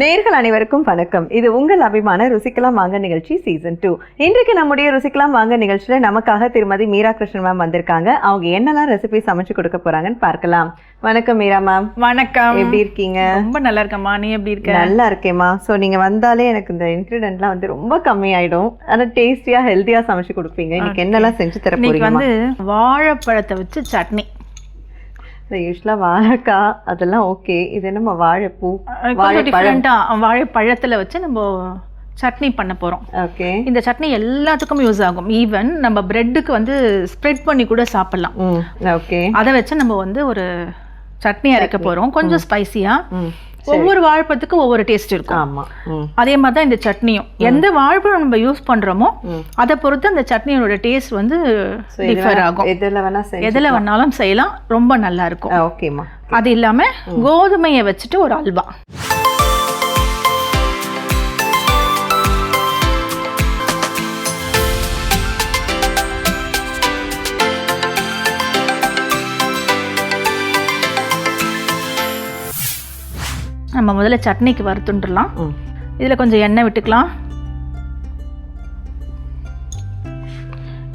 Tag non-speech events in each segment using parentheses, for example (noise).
நேர்கள் அனைவருக்கும் வணக்கம். இது உங்கள் அபிமான ருசிக்கலாம் வாங்க நிகழ்ச்சி சீசன் டூ இன்றைக்கு நம்முடைய ருசிக்கலாம் வாங்க நிகழ்ச்சியில நமக்காக திருமதி மீரா கிருஷ்ணன் மேம் வந்திருக்காங்க. அவங்க என்னெல்லாம் ரெசிபி சமைச்சு கொடுக்க போறாங்கன்னு பார்க்கலாம். வணக்கம் மீரா மேம் வணக்கம். எப்படி இருக்கீங்க? ரொம்ப நல்லா இருக்கம்மா. நீ எப்படி இருக்க? நல்லா இருக்கேம்மா. ஸோ நீங்க வந்தாலே எனக்கு இந்த இன்க்ரீடியன்ட்லாம் வந்து ரொம்ப கம்மியாயிடும். ஆனா டேஸ்டியா ஹெல்த்தியா சமைச்சு கொடுப்பீங்க. இன்னைக்கு என்னெல்லாம் செஞ்சு தர வந்து வாழைப்பழத்தை வச்சு சட்னி. யூஸ்வலாக வாழைக்காய் அதெல்லாம் ஓகே இது என்னம்மா வாழைப்பூ வாழைப்பழம்? வாழைப்பழத்துல வச்சு நம்ம சட்னி பண்ண போறோம். ஓகே இந்த சட்னி எல்லாத்துக்கும் யூஸ் ஆகும். ஈவன் நம்ம பிரெட்டுக்கு வந்து ஸ்ப்ரெட் பண்ணி கூட சாப்பிடலாம். ஓகே அதை வச்சு நம்ம வந்து ஒரு சட்னி அரைக்க போறோம். கொஞ்சம் ஸ்பைசியா ம். ஒவ்வொரு வாழைப்பழத்துக்கும் ஒவ்வொரு டேஸ்ட் இருக்கும். ஆமா. அதே மாதிரி தான் இந்த சட்னியும். எந்த வாழைப்பழம் நம்ம யூஸ் பண்றோமோ. அதை பொறுத்து அந்த சட்னியோட டேஸ்ட் வந்து டிஃபர் ஆகும். எதுல வேணா எதில் வேணாலும் செய்யலாம். ரொம்ப நல்லா இருக்கும். ஓகேம்மா அது இல்லாம கோதுமையை வச்சுட்டு ஒரு அல்வா. நம்ம முதல்ல சட்னிக்கு வறுத்துண்டுலாம் இதில் கொஞ்சம் எண்ணெய் விட்டுக்கலாம்.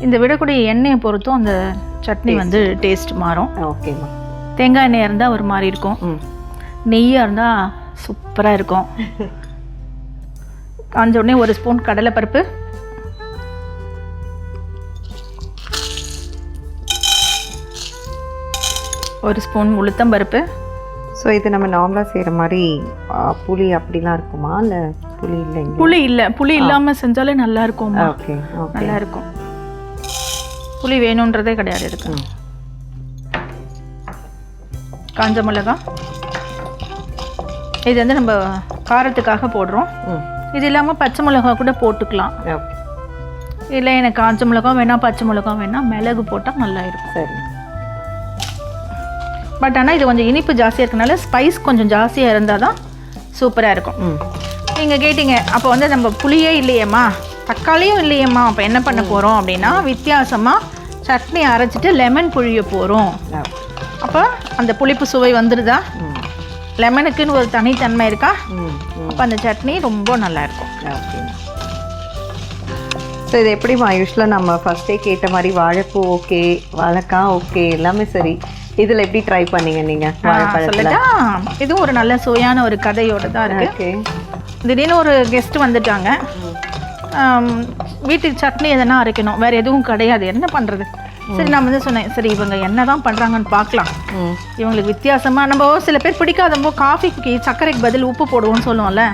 இந்த விடக்கூடிய எண்ணெயை பொறுத்தும் அந்த சட்னி வந்து டேஸ்ட் மாறும். ஓகேம்மா தேங்காய் எண்ணெய் இருந்தால் ஒரு மாதிரி இருக்கும். நெய்யாக இருந்தால் சூப்பராக இருக்கும். (laughs) காஞ்ச உடனே ஒரு ஸ்பூன் கடலைப்பருப்பு ஒரு ஸ்பூன் உளுத்தம்பருப்பு ஸோ இது நம்ம நார்மலாக செய்கிற மாதிரி புளி அப்படிலாம் இருக்குமா? இல்லை புளி இல்லைங்க புளி இல்லை. புளி இல்லாமல் செஞ்சாலே நல்லா இருக்கும் ஓகே. நல்லா இருக்கும் புளி வேணுன்றதே கிடையாது இருக்கு. காஞ்ச மிளகா. இது வந்து நம்ம காரத்துக்காக போடுறோம். இது இல்லாமல் பச்சை மிளகா கூட போட்டுக்கலாம். இல்லை எனக்கு காஞ்ச மிளகா வேணாம் பச்சை மிளகா வேணாம். மிளகு போட்டால் நல்லா இருக்கும் சரி. பட் ஆனால் இது கொஞ்சம் இனிப்பு ஜாஸ்தியாக இருக்கனால ஸ்பைஸ் கொஞ்சம் ஜாஸ்தியாக இருந்தால் தான் சூப்பராக இருக்கும். ம். நீங்கள் கேட்டீங்க அப்போ வந்து நம்ம புளியே இல்லையேம்மா? தக்காளியும் இல்லையேம்மா அப்போ என்ன பண்ண போகிறோம் அப்படின்னா வித்தியாசமாக சட்னி அரைச்சிட்டு லெமன் புழிய போகிறோம் அப்போ அந்த புளிப்பு சுவை வந்துடுதா லெமனுக்குன்னு ஒரு தனித்தன்மை இருக்கா? அப்போ அந்த சட்னி ரொம்ப நல்லா இருக்கும். ஓகே. ஸோ இது எப்படிம்மா யூஸ்வலாக நம்ம ஃபஸ்ட்டே கேட்ட மாதிரி வாழைப்பூ ஓகே வாழைக்காய் ஓகே எல்லாமே சரி. இதில் எப்படி ட்ரை பண்ணீங்க நீங்கள் வாழைப்பழத்தில்? சொல்லட்டா இதுவும் ஒரு நல்ல சுவையான ஒரு கதையோட தான் இருக்கு. திடீர்னு ஒரு கெஸ்ட் வந்துட்டாங்க. வீட்டுக்கு சட்னி எதனா அரைக்கணும். வேற எதுவும் கிடையாது. என்ன பண்றது? சரி நான் வந்து சொன்னேன். சரி இவங்க என்னதான் பண்றாங்கன்னு பார்க்கலாம். ம். இவங்களுக்கு வித்தியாசமா நம்ம சில பேர் பிடிக்காதப்போ காஃபிக்கு சர்க்கரைக்கு பதில் உப்பு போடுவோம்னு சொல்லுவோம்ல.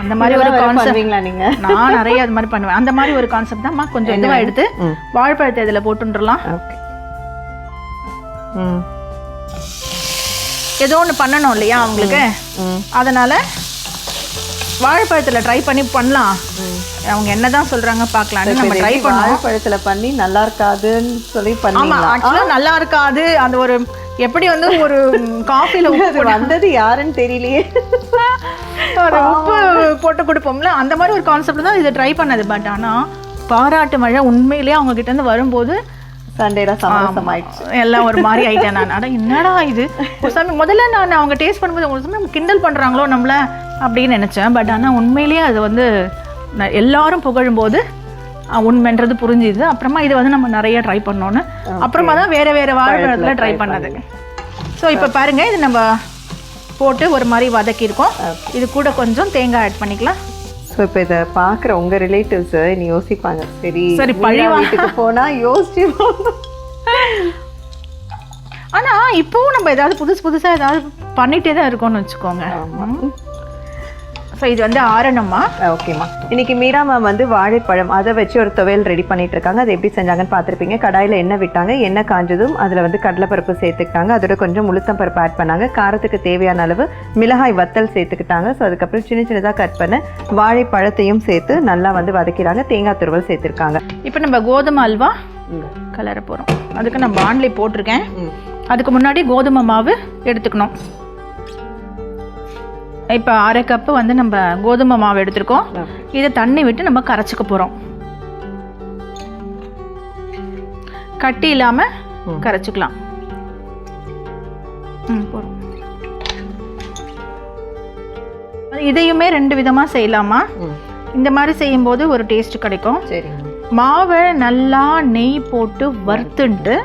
அந்த மாதிரி ஒரு கான்செப்ட் நீங்கள் நான் நிறைய அது மாதிரி பண்ணுவேன். அந்த மாதிரி ஒரு கான்செப்ட் தான்மா கொஞ்சம் இதுவா எடுத்து வாழைப்பழத்தை இதில் போட்டுன்றலாம் ஏதோ ஒன்று பண்ணணும் இல்லையா அவங்களுக்கு? அதனால வாழைப்பழத்தில் ட்ரை பண்ணி பண்ணலாம். அவங்க என்னதான் சொல்றாங்க பார்க்கலான்னு நம்ம ட்ரை பண்ணோம். வாழைப்பழத்தில் பண்ணி நல்லா இருக்காதுன்னு சொல்லி பண்ணீங்களா? ஆக்சுவலா நல்லா இருக்காது. அந்த ஒரு எப்படி வந்து ஒரு காஃபில உப்பு வந்தது யாருன்னு தெரியலையே. ஒரு உப்பு போட்டு கொடுப்போம்ல அந்த மாதிரி ஒரு கான்செப்ட் தான் இதை ட்ரை பண்ணது. பட் ஆனா பாராட்டு மழை உண்மையிலேயே அவங்க கிட்ட இருந்து வரும்போது சண்டேல சமரசம் ஆயிடுச்சு எல்லாம் ஒரு மாதிரி ஆயிட்டேன் நான். அட என்னடா இது? ஒரு சமயம் முதல்ல நான் அவங்க டேஸ்ட் பண்ணும்போது ஒரு சமயம் கிண்டல் பண்றாங்களோ நம்மள அப்படின்னு நினைச்சேன். பட் ஆனா உண்மையிலேயே அது வந்து எல்லாரும் புகழும்போது உண்மைன்றது புரிஞ்சுது. அப்புறமா இதை வந்து நம்ம நிறைய ட்ரை பண்ணோன்னு. அப்புறமா தான் வேற வேற வாழைப்பழத்துல ட்ரை பண்ணது. ஸோ இப்போ பாருங்க இது நம்ம போட்டு ஒரு மாதிரி வதக்கியிருக்கோம். இது கூட கொஞ்சம் தேங்காய் ஆட் பண்ணிக்கலாம். ஸோ இப்போ இதை பார்க்குற உங்க ரிலேட்டிவ்ஸ் நீ யோசிப்பாங்க? சரி சரி, மீரா பழி வா- வீட்டுக்கு போனா யோசிச்சு ஆனா இப்போவும் நம்ம ஏதாவது புதுசு புதுசா ஏதாவது பண்ணிட்டே தான் இருக்கோம்னு வச்சுக்கோங்க. ஸோ இது வந்து ஆறணுமா ஓகேம்மா இன்னைக்கு மீரா மேம் வந்து வாழைப்பழம் அதை வச்சு ஒரு துவையல் ரெடி பண்ணிட்டு இருக்காங்க அதை எப்படி செஞ்சாங்கன்னு பார்த்துருப்பீங்க. கடாயில் எண்ணெய் விட்டாங்க எண்ணெய் காஞ்சதும் அதில் வந்து கடலைப்பருப்பு சேர்த்துக்கிட்டாங்க. அதோட கொஞ்சம் உளுத்தம் பருப்பு ஆட் பண்ணாங்க. காரத்துக்கு தேவையான அளவு மிளகாய் வத்தல் சேர்த்துக்கிட்டாங்க. ஸோ அதுக்கப்புறம் சின்ன சின்னதாக கட் பண்ண வாழைப்பழத்தையும் சேர்த்து நல்லா வந்து வதக்கிறாங்க. தேங்காய் துருவல் சேர்த்துருக்காங்க. இப்போ நம்ம கோதுமை அல்வா கலர போகிறோம் அதுக்கு நான் பாண்ட்லி போட்டிருக்கேன். அதுக்கு முன்னாடி கோதுமை மாவு எடுத்துக்கணும். இப்போ அரை கப்பு வந்து நம்ம கோதுமை மாவு எடுத்திருக்கோம். இதை தண்ணி விட்டு நம்ம கரைச்சிக்க போகிறோம் கட்டி இல்லாமல் கரைச்சிக்கலாம். ம் இதையுமே ரெண்டு விதமாக செய்யலாமா? இந்த மாதிரி செய்யும்போது ஒரு டேஸ்ட் கிடைக்கும். மாவை நல்லா நெய் போட்டு வறுத்துன்ட்டு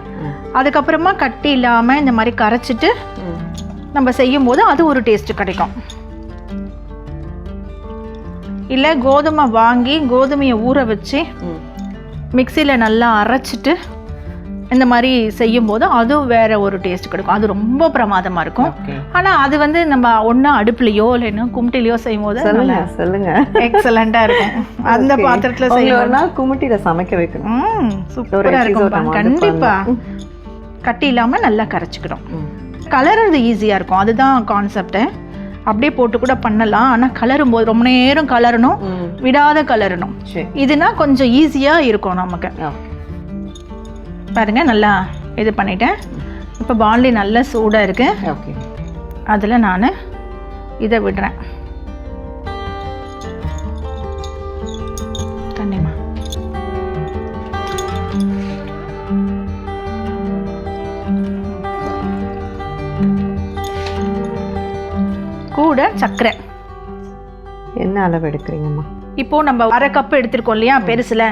அதுக்கப்புறமா கட்டி இல்லாமல் இந்த மாதிரி கரைச்சிட்டு நம்ம செய்யும்போது அது ஒரு டேஸ்ட் கிடைக்கும். இல்லை கோதுமை வாங்கி கோதுமையை ஊற வச்சு மிக்சியில் நல்லா அரைச்சிட்டு இந்த மாதிரி செய்யும்போது அதுவும் வேற ஒரு டேஸ்ட் கிடைக்கும். அது ரொம்ப பிரமாதமாக இருக்கும். ஆனால் அது வந்து நம்ம ஒன்றா அடுப்புலையோ இல்லைன்னா கும்ட்டிலையோ செய்யும்போது சொல்லுங்க சொல்லுங்க. எக்ஸலண்ட்டாக இருக்கும். (laughs) அந்த. பாத்திரத்தில் செய்யும் ஒரு நாள் சமைக்க வைக்கணும். சூப்பராக இருக்கும் நம்ம வந்து கண்டிப்பா. பண்ணலாம். கட்டி இல்லாமல் நல்லா கரைச்சிக்கணும். ம். கலர்றது ஈஸியாக இருக்கும். அதுதான் கான்செப்ட்டு அப்படியே போட்டு கூட பண்ணலாம். ஆனால் கலரும் போது ரொம்ப நேரம் கலரணும். விடாத கலரணும். இதுனா கொஞ்சம் ஈஸியாக இருக்கும் நமக்கு. பாருங்க நல்லா இது பண்ணிட்டேன். இப்போ பாண்டி நல்லா சூடாக இருக்கு. அதில் நான் இதை விடுறேன். கூட சர்க்கரை என்ன அளவு எடுக்கிறீங்கம்மா? இப்போ நம்ம அரை கப் எடுத்திருக்கோம் இல்லையா பெருசுல?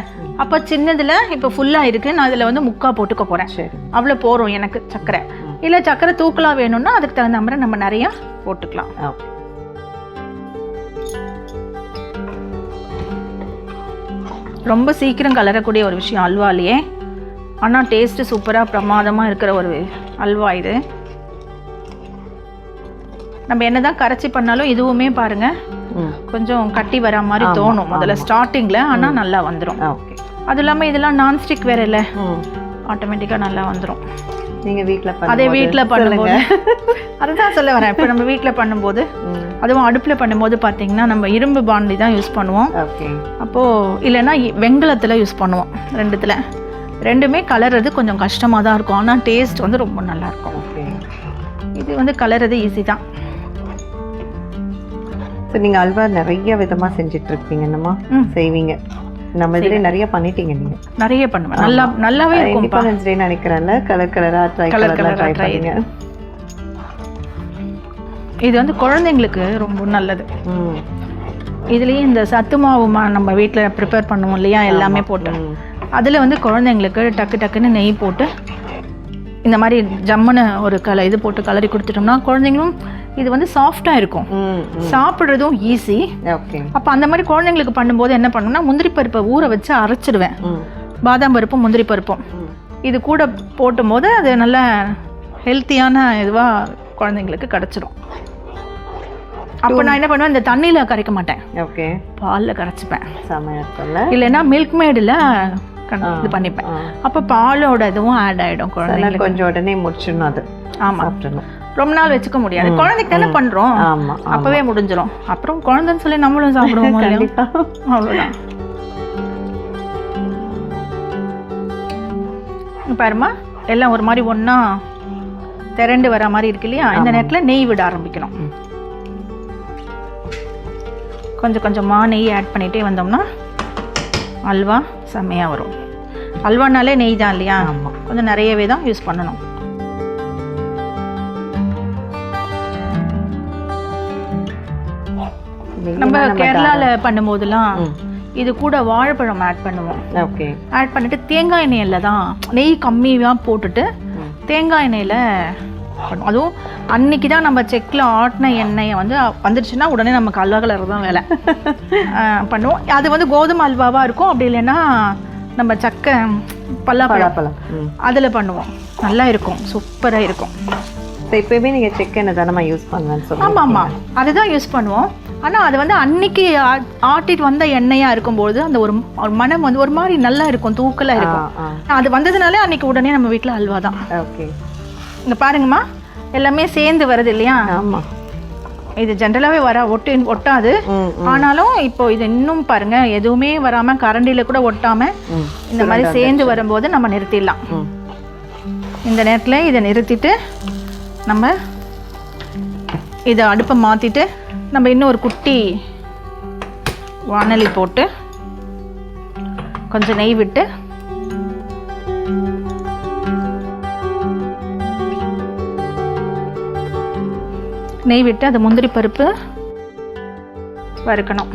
அப்போ சின்னதுல இப்போ ஃபுல்லாக இருக்கு. நான் அதில் வந்து முக்கா போட்டுக்க போறேன். அவ்வளோ போகிறோம் எனக்கு சர்க்கரை இல்லை சர்க்கரை தூக்கலாக வேணும்னா அதுக்கு தகுந்த மாதிரி நம்ம நிறையா போட்டுக்கலாம். ரொம்ப சீக்கிரம் கலரக்கூடிய ஒரு விஷயம் அல்வாலேயே ஆனால் டேஸ்ட்டு சூப்பராக பிரமாதமாக இருக்கிற ஒரு அல்வா இது. நம்ம என்னதான் கரைச்சி பண்ணாலும் இதுவுமே பாருங்க. கொஞ்சம் கட்டி வரா மாதிரி தோணும். முதல்ல ஸ்டார்டிங்கில் ஆனால் நல்லா வந்துடும் ஓகே. அது இல்லாமல் இதெல்லாம் நான்ஸ்டிக் வேற இல்லை. ஆட்டோமேட்டிக்காக நல்லா வந்துடும் நீங்க வீட்ல அதே வீட்டில் பண்ணும்போது. அதுதான் சொல்ல வரேன். இப்போ நம்ம வீட்டில் பண்ணும்போது அதுவும் அடுப்பில் பண்ணும்போது பார்த்தீங்கன்னா நம்ம இரும்பு பாண்டி தான் யூஸ் பண்ணுவோம். அப்போது இல்லைன்னா வெண்கலத்தில் யூஸ் பண்ணுவோம். ரெண்டுத்தில். ரெண்டுமே கலர்றது கொஞ்சம் கஷ்டமாக தான் இருக்கும். ஆனால் டேஸ்ட் வந்து ரொம்ப நல்லா இருக்கும். ஓகே. இது வந்து கலர்றது ஈஸி தான். ஸோ நீங்க அல்வா நிறைய விதமா செஞ்சுட்டு இருப்பீங்க என்னம்மா. செய்வீங்க. நம்ம இதுல நிறைய பண்ணிட்டீங்க நீங்க. நிறைய பண்ணுவேன். நல்லா நல்லாவே இருக்கும்ப்பா. இண்டிபெண்டன்ஸ் டே நினைக்கிறேன்ல கலர் கலரா ட்ரை கலர்லாம் colour-ஆ ட்ரை பண்ணீங்க. இது வந்து குழந்தைங்களுக்கு ரொம்ப நல்லது. இதுலேயே இந்த சத்து மாவு நம்ம வீட்டில் ப்ரிப்பேர் பண்ணுவோம் இல்லையா? எல்லாமே போட்டு. அதில் வந்து குழந்தைங்களுக்கு டக்கு டக்குன்னு நெய் போட்டு இந்த மாதிரி ஜம்முன்னு ஒரு கல இது போட்டு கலரி கொடுத்துட்டோம்னா குழந்தைங்களும் இது வந்து சாஃப்டாக இருக்கும். சாப்பிட்றதும் ஈஸி அப்போ அந்த மாதிரி குழந்தைங்களுக்கு பண்ணும்போது என்ன பண்ணுன்னா முந்திரி பருப்பை ஊற வச்சு அரைச்சிடுவேன். பாதாம் பருப்பும் முந்திரி பருப்பும். இது கூட போட்டும் போது அது நல்ல ஹெல்த்தியான இதுவாக குழந்தைங்களுக்கு கிடச்சிரும். அப்போ நான் என்ன பண்ணுவேன் இந்த தண்ணியில் கரைக்க மாட்டேன். ஓகே பாலில் கரைச்சிப்பேன். இல்லைன்னா மில்க் மேடில் இது பண்ணிப்பேன். அப்போ பாலோட இதுவும் ஆட் ஆகிடும் குழந்தைங்களுக்கு. கொஞ்சம் உடனே முடிச்சிடணும் அது. ஆமாம் ரொம்ப நாள் வச்சுக்க முடியாது. குழந்தைக்கு தானே ஆமா அப்போவே முடிஞ்சிடும் அப்புறம் குழந்தைன்னு சொல்லி நம்மளும் சாப்பிடுவோம் அவ்வளோதான் பாரும்மா எல்லாம் ஒரு மாதிரி ஒன்றா திரண்டு வர மாதிரி இருக்கு இல்லையா? இந்த நேரத்தில் நெய் விட ஆரம்பிக்கணும். கொஞ்சம் கொஞ்சமாக நெய் ஆட் பண்ணிகிட்டே வந்தோம்னா அல்வா செம்மையாக வரும். அல்வானாலே நெய் தான் இல்லையா? கொஞ்சம் நிறையவே தான் யூஸ் பண்ணணும். நம்ம கேரளாவில் பண்ணும்போதெல்லாம். இது கூட வாழைப்பழம் ஆட் பண்ணுவோம். ஓகே. ஆட் பண்ணிட்டு தேங்காய் எண்ணெயில் தான் நெய் கம்மியாக போட்டுட்டு. தேங்காய் எண்ணெயில் அதுவும் அன்னைக்கு தான் நம்ம செக்கில் ஆட்டின எண்ணெயை வந்து வந்துடுச்சுன்னா உடனே நமக்கு அல்வா கலர் தான் வேலை. (laughs) பண்ணுவோம். அது வந்து கோதுமை அல்வாவாக இருக்கும். அப்படி இல்லைன்னா நம்ம சக்கை பல்லாப்பழம். அதில் பண்ணுவோம். நல்லா இருக்கும். சூப்பராக இருக்கும். ஸோ எப்பயுமே நீங்க செக் எண்ணெய் தானம்மா யூஸ் சொல்லுங்க ஆமாம் ஆமாம் அதுதான் யூஸ் பண்ணுவோம். ஆனால் அது வந்து அன்னைக்கு ஆட்டிட்டு வந்த எண்ணெயாக இருக்கும்போது அந்த ஒரு மனம் வந்து ஒரு மாதிரி நல்லா இருக்கும் தூக்கலாக இருக்கும். அது வந்ததுனாலே அன்னைக்கு உடனே நம்ம வீட்டில் அல்வா தான். ஓகே. இங்கே பாருங்கம்மா எல்லாமே சேர்ந்து வருது இல்லையா? ஆமா. இது ஜென்ரலாகவே வர ஒட்டு ஒட்டாது. ஆனாலும் இப்போ இது இன்னும் பாருங்க எதுவுமே வராமல் கரண்டியில் கூட ஒட்டாமல் ம். இந்த மாதிரி சேர்ந்து வரும்போது நம்ம நிறுத்திடலாம். இந்த நேரத்தில் இதை நிறுத்திட்டு நம்ம இதை அடுப்பை மாற்றிட்டு நம்ம இன்னும் ஒரு குட்டி வானலி போட்டு கொஞ்சம் நெய் விட்டு நெய் விட்டு அது முந்திரி பருப்பு வறுக்கணும்.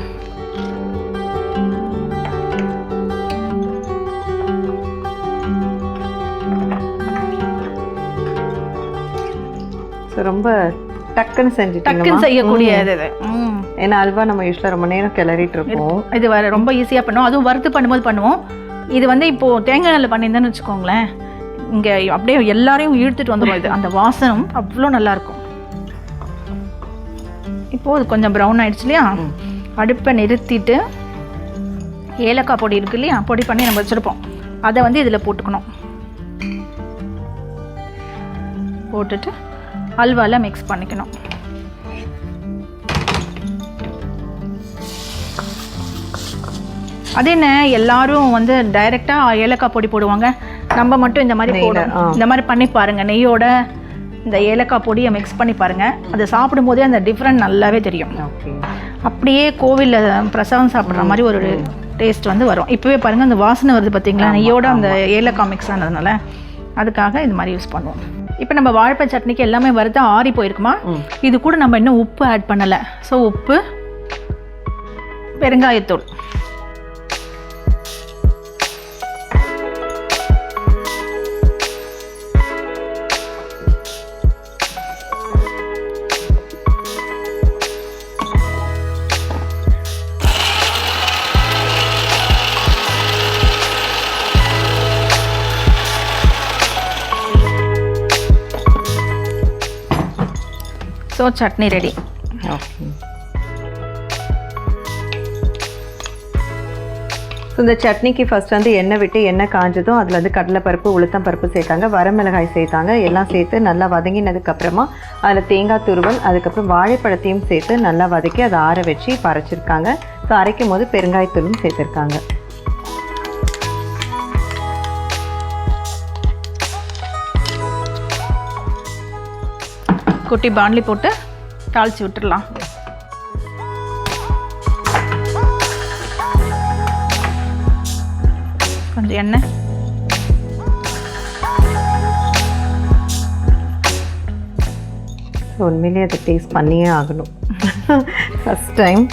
ரொம்ப டக்குன்னு செஞ்சுட்டீங்கம்மா. டக்குன்னு செய்யக்கூடியது இது. ஏன்னா அல்வா நம்ம யூஸ்வலாக ரொம்ப நேரம் கிளறிட்டு இருப்போம். இது வர ரொம்ப ஈஸியாக பண்ணுவோம். அதுவும் வறுத்து பண்ணும்போது பண்ணுவோம். இது வந்து இப்போது தேங்காய் எண்ணெயில் பண்ணியிருந்தேன்னு வச்சுக்கோங்களேன். இங்கே அப்படியே எல்லாரையும் இழுத்துட்டு வந்துடும் இது. அந்த வாசனம் அவ்வளோ நல்லாயிருக்கும் இப்போது அது கொஞ்சம் ப்ரௌன் ஆயிடுச்சு இல்லையா? அடுப்பை நிறுத்திட்டு ஏலக்காய் பொடி இருக்கு இல்லையா? பொடி பண்ணி நம்ம வச்சுருப்போம். அதை வந்து இதில் போட்டுக்கணும். போட்டுட்டு அல்வாவில் மிக்ஸ் பண்ணிக்கணும். அது என்ன எல்லாரும் வந்து டைரக்டா ஏலக்காய் பொடி போடுவாங்க. நம்ம மட்டும் இந்த மாதிரி ஆ. இந்த மாதிரி பண்ணி பாருங்க. நெய்யோட இந்த ஏலக்காய் பொடியை மிக்ஸ் பண்ணி பாருங்க. அதை சாப்பிடும்போதே அந்த டிஃப்ரெண்ட் நல்லாவே தெரியும். அப்படியே கோவிலில் பிரசாதம் சாப்பிட்ற மாதிரி ஒரு டேஸ்ட் வந்து வரும். இப்போவே பாருங்க அந்த வாசனை வருது பார்த்தீங்களா நெய்யோட அந்த ஏலக்காய் மிக்ஸ் ஆனதுனால. அதுக்காக இது மாதிரி யூஸ் பண்ணுவோம். இப்போ நம்ம வாழைப்பழ சட்னிக்கு எல்லாமே வறுத்து ஆறி போயிருக்குமா. இது கூட நம்ம இன்னும் உப்பு ஆட் பண்ணலை. ஸோ உப்பு பெருங்காயத்தூள். சட்னி ரெடி. ஓகே ஸோ இந்த சட்னிக்கு ஃபஸ்ட் வந்து எண்ணெய் விட்டு எண்ணெய் காஞ்சதும் அதில் வந்து கடலைப்பருப்பு உளுத்தம் பருப்பு சேர்த்தாங்க. வரமிளகாய் சேர்த்தாங்க. எல்லாம் சேர்த்து நல்லா வதங்கினதுக்கப்புறமா அதில் தேங்காய் துருவல் அதுக்கப்புறம் வாழைப்பழத்தையும் சேர்த்து நல்லா வதக்கி அதை ஆற வச்சு பறைச்சிருக்காங்க ஸோ அரைக்கும் போது பெருங்காயத்தூளும் சேர்த்துருக்காங்க. குட்டி பாண்ட்லி போட்டு தாளிச்சு விட்டுறலாம். கொஞ்சம் எண்ணெய். ஸோ உண்மையிலேயே அதை டேஸ்ட் பண்ணியே ஆகணும். (laughs) ஃபஸ்ட் டைம்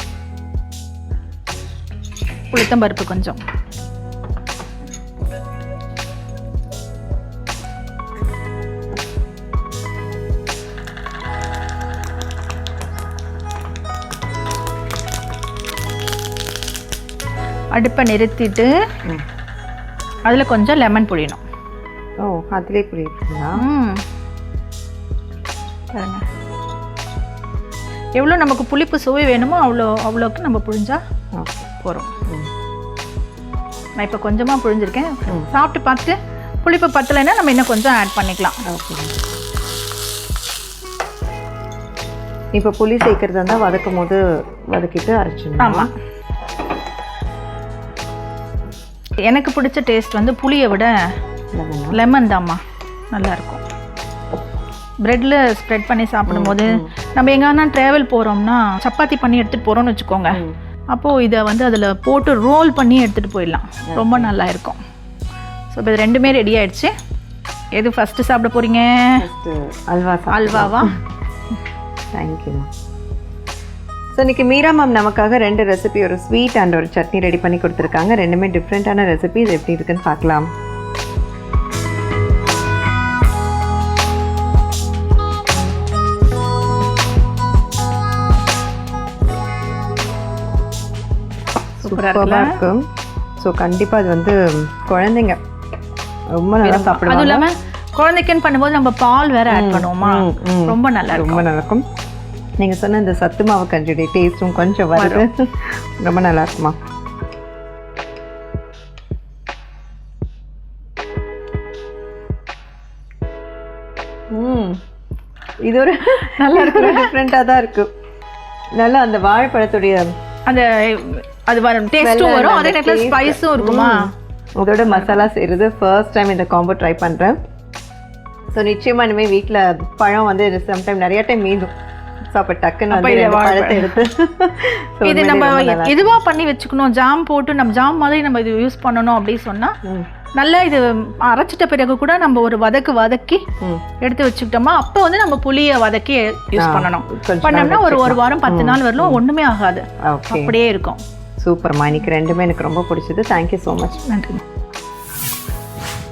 உளுத்தம் பருப்பு கொஞ்சம். அடுப்பை நிறுத்திட்டு. அதில் கொஞ்சம் லெமன் புழியணும். ஓ அதிலே பாருங்க. எவ்வளோ நமக்கு புளிப்பு சுவை வேணுமோ அவ்வளோ அவ்வளோக்கு நம்ம புழிஞ்சா போகிறோம் நான் இப்போ கொஞ்சமாக புழிஞ்சிருக்கேன். சாப்பிட்டு பார்த்துட்டு புளிப்பு பத்தலைன்னா நம்ம இன்னும் கொஞ்சம் ஆட் பண்ணிக்கலாம். இப்போ புளி சேர்க்கறதா இருந்தால் வதக்கும் போது வதக்கிட்டு அரைச்சிடணும்? ஆமாம் எனக்கு பிடிச்ச டேஸ்ட் வந்து புளியை விட லெமனா தாம்மா. நல்லா இருக்கும் ப்ரெட்டில் ஸ்ப்ரெட் பண்ணி சாப்பிடும்போது நம்ம எங்கன்னா ட்ராவல் போகிறோம்னா சப்பாத்தி பண்ணி எடுத்துகிட்டு போகிறோம்னு வச்சுக்கோங்க. அப்போது இதை வந்து அதில் போட்டு ரோல் பண்ணி எடுத்துகிட்டு போயிடலாம். ரொம்ப நல்லா இருக்கும் ஸோ இப்போ இது ரெண்டுமே ரெடி ஆயிடுச்சு. எது ஃபஸ்ட்டு சாப்பிட போகிறீங்க அல்வா அல்வாவா? தேங்க்யூம்மா ஸோ இன்னைக்கு மீரா மேம் நமக்காக ரெண்டு ரெசிபி ஒரு ஸ்வீட் அண்ட் ஒரு சட்னி ரெடி பண்ணி கொடுத்துருக்காங்க. ரெண்டுமே டிஃப்ரெண்ட்டான ரெசிபி இது எப்படி இருக்குன்னு பார்க்கலாம். சூப்பராக இருக்கும் ஸோ கண்டிப்பாக அது வந்து குழந்தைங்க ரொம்ப நல்லா அதுவும் சாப்பிடுவாங்க. இல்லாமல் குழந்தைக்குன்னு பண்ணும்போது நம்ம பால் வேற ஆட் பண்ணுவோமா. ரொம்ப நல்லா ரொம்ப நல்லா இருக்கும். நீங்கள் சொன்ன இந்த சத்து மாவு கஞ்சியுடைய டேஸ்ட்டும் கொஞ்சம் வருது. ரொம்ப நல்லா இருக்குமா? இது ஒரு நல்லா இருக்கு. (laughs) டிஃப்ரெண்ட்டாக தான் இருக்கு. நல்லா அந்த வாழைப்பழத்துடைய அந்த அது வரும். டேஸ்ட்டும் வரும். அதே நேரத்தில் ஸ்பைஸும் இருக்குமா. இதோட மசாலா செய்கிறது ஃபர்ஸ்ட் டைம் இந்த காம்போ ட்ரை பண்ணுறேன் ஸோ நிச்சயமாக இனிமேல் வீட்டில் பழம் வந்து சம்டைம் நிறைய டைம் மீண்டும் ஸோ அப்போ டக்குன்னு அப்ப வந்து இதை பழத்தை. எடுத்து (laughs) நம்ம இதுவா பண்ணி வச்சுக்கணும்? ஜாம் போட்டு நம்ம ஜாம் மாதிரி நம்ம இது யூஸ் பண்ணணும் அப்படின்னு சொன்னா ம். நல்லா இது அரைச்சிட்ட பிறகு கூட நம்ம ஒரு வதக்கு வதக்கி. எடுத்து வச்சுக்கிட்டோமா அப்போ வந்து நம்ம புளியை வதக்கி யூஸ் பண்ணணும். பண்ணோம்னா ஒரு ஒரு வாரம் பத்து நாள் வரலும் ஒண்ணுமே ஆகாது. அப்படியே இருக்கும். சூப்பர்மா. இன்னைக்கு ரெண்டுமே எனக்கு ரொம்ப பிடிச்சது. தேங்க்யூ ஸோ மச் நன்றி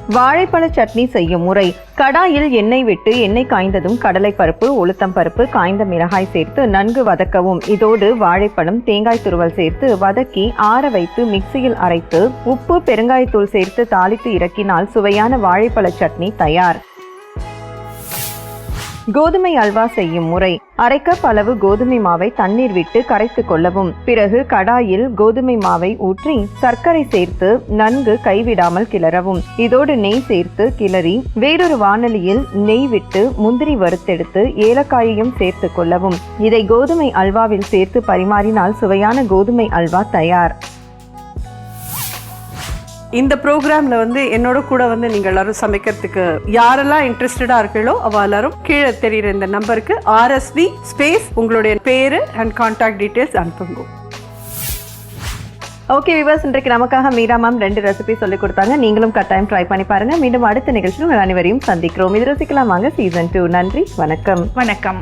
வாழைப்பழ சட்னி செய்யும் முறை. கடாயில் எண்ணெய் விட்டு எண்ணெய் காய்ந்ததும் கடலை பருப்பு உளுத்தம் பருப்பு காய்ந்த மிளகாய் சேர்த்து நன்கு வதக்கவும். இதோடு வாழைப்பழம் தேங்காய் துருவல் சேர்த்து வதக்கி ஆற வைத்து மிக்சியில் அரைத்து உப்பு பெருங்காயத்தூள் சேர்த்து தாளித்து இறக்கினால் சுவையான வாழைப்பழ சட்னி தயார். கோதுமை அல்வா செய்யும் முறை. அரை கப் அளவு கோதுமை மாவை தண்ணீர் விட்டு கரைத்து கொள்ளவும். பிறகு கடாயில் கோதுமை மாவை ஊற்றி சர்க்கரை சேர்த்து நன்கு கைவிடாமல் கிளறவும். இதோடு நெய் சேர்த்து கிளறி வேறொரு வானொலியில் நெய் விட்டு முந்திரி வறுத்தெடுத்து ஏலக்காயையும் சேர்த்து கொள்ளவும். இதை கோதுமை அல்வாவில் சேர்த்து பரிமாறினால் சுவையான கோதுமை அல்வா தயார். இந்த ப்ரோக்ராம்ல வந்து என்னோட கூட வந்து நீங்க எல்லாரும் சமைக்கிறதுக்கு யாரெல்லாம் இன்ட்ரெஸ்டடா இருக்கீங்களோ அவ எல்லாரும் கீழே தெரியுற இந்த நம்பருக்கு ஆர்எஸ்வி ஸ்பேஸ் உங்களுடைய பேரு அண்ட் கான்டாக்ட் டீடைல்ஸ் அனுப்புங்க. ஓகே விவர்ஸ் இன்றைக்கு நமக்காக மீரா மேம் ரெண்டு ரெசிபி சொல்லி கொடுத்தாங்க. நீங்களும் கட்டாயம் ட்ரை பண்ணி பாருங்க. மீண்டும் அடுத்த நிகழ்ச்சியில் உங்கள் அனைவரையும் சந்திக்கிறோம். இது ருசிக்கலாம் வாங்க. சீசன் டூ நன்றி. வணக்கம். வணக்கம்.